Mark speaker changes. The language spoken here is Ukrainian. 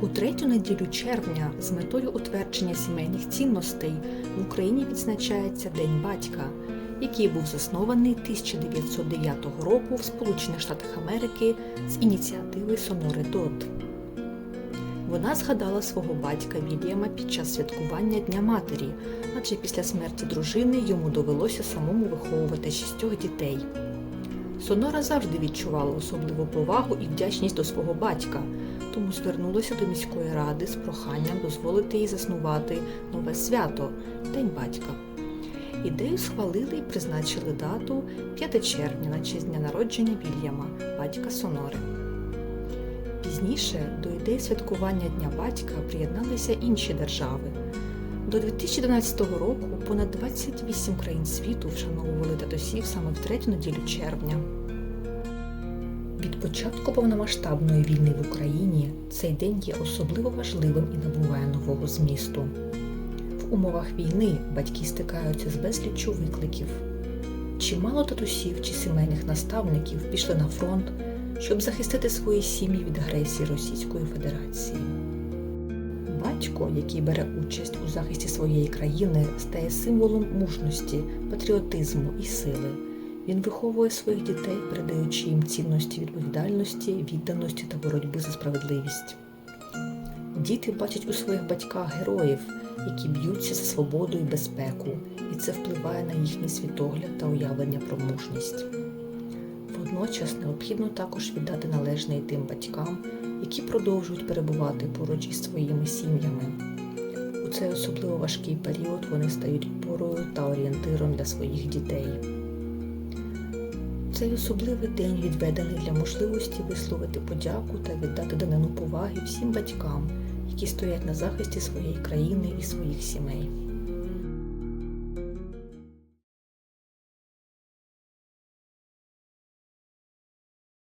Speaker 1: У третю неділю червня з метою утвердження сімейних цінностей в Україні відзначається День батька, який був заснований 1909 року в Сполучених Штатах Америки з ініціативи Сонори Дот. Вона згадала свого батька Вільяма під час святкування Дня Матері, адже після смерті дружини йому довелося самому виховувати шістьох дітей. Сонора завжди відчувала особливу повагу і вдячність до свого батька, тому звернулася до міської ради з проханням дозволити їй заснувати нове свято День батька. Ідею схвалили і призначили дату 5 червня на честь дня народження Вільяма, батька Сонори. Пізніше до ідеї святкування Дня батька приєдналися інші держави. До 2012 року понад 28 країн світу вшановували татусів саме в третю неділю червня. Від початку повномасштабної війни в Україні цей день є особливо важливим і набуває нового змісту. В умовах війни батьки стикаються з безліччю викликів. Чимало татусів чи сімейних наставників пішли на фронт, щоб захистити свої сім'ї від агресії Російської Федерації. Батько, який бере участь у захисті своєї країни, стає символом мужності, патріотизму і сили. Він виховує своїх дітей, передаючи їм цінності відповідальності, відданості та боротьби за справедливість. Діти бачать у своїх батьках героїв, які б'ються за свободу і безпеку, і це впливає на їхній світогляд та уявлення про мужність. Водночас необхідно також віддати належне і тим батькам, які продовжують перебувати поруч із своїми сім'ями. У цей особливо важкий період вони стають опорою та орієнтиром для своїх дітей. Цей особливий день відведений для можливості висловити подяку та віддати данину поваги всім батькам, які стоять на захисті своєї країни і своїх сімей.